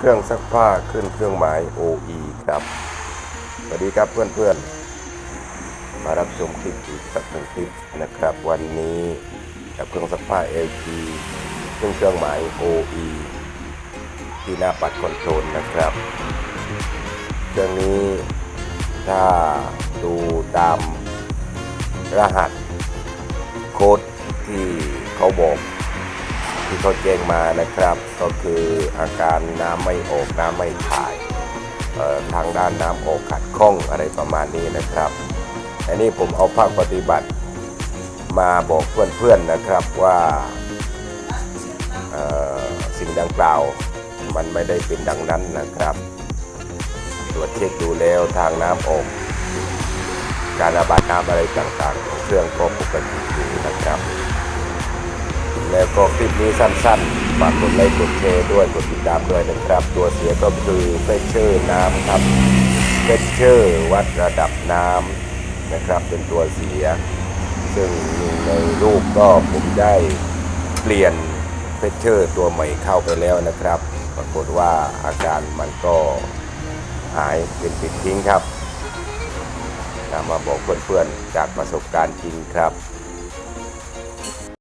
เครื่องซักผ้าขึ้นเครื่องหมาย OE ครับ สวัสดีครับเพื่อนๆ มารับชมคลิปอีกสักหนึ่งคลิปนะครับ วันนี้กับเครื่องซักผ้า LG ขึ้นเครื่องหมาย OE ที่หน้าปัดคอนโทรลนะครับ เครื่องนี้ถ้าดูตามรหัสโค้ดที่เขาบอก ที่เขาแจ้งมานะครับ ก็คืออาการน้ำไม่ออกน้ำไม่ถ่ายทางด้านน้ำออกขัดข้องอะไรประมาณนี้นะครับอันนี้ผมเอาภาคปฏิบัติมาบอกเพื่อนๆนะครับว่าสิ่งดังกล่าวมันไม่ได้เป็นดังนั้นนะครับ ตรวจเช็คดูแล้วทางน้ำออก การระบายน้ำอะไรต่างๆของเครื่องก็ปกติ แล้วก็คลิปนี้สั้นๆฝากกดไลค์กดแชร์ด้วยกดติดตามด้วยนะครับ ตัวเสียก็คือเฟชเชอร์น้ำครับเฟชเชอร์วัดระดับน้ำนะครับ เป็นตัวเสีย ซึ่งในรูปก็ผมได้เปลี่ยนเฟชเชอร์ตัวใหม่เข้าไปแล้วนะครับ ปรากฏว่าอาการมันก็หายเป็นปิดทิ้งครับนำมาบอกเพื่อนๆจากประสบการณ์จริงครับ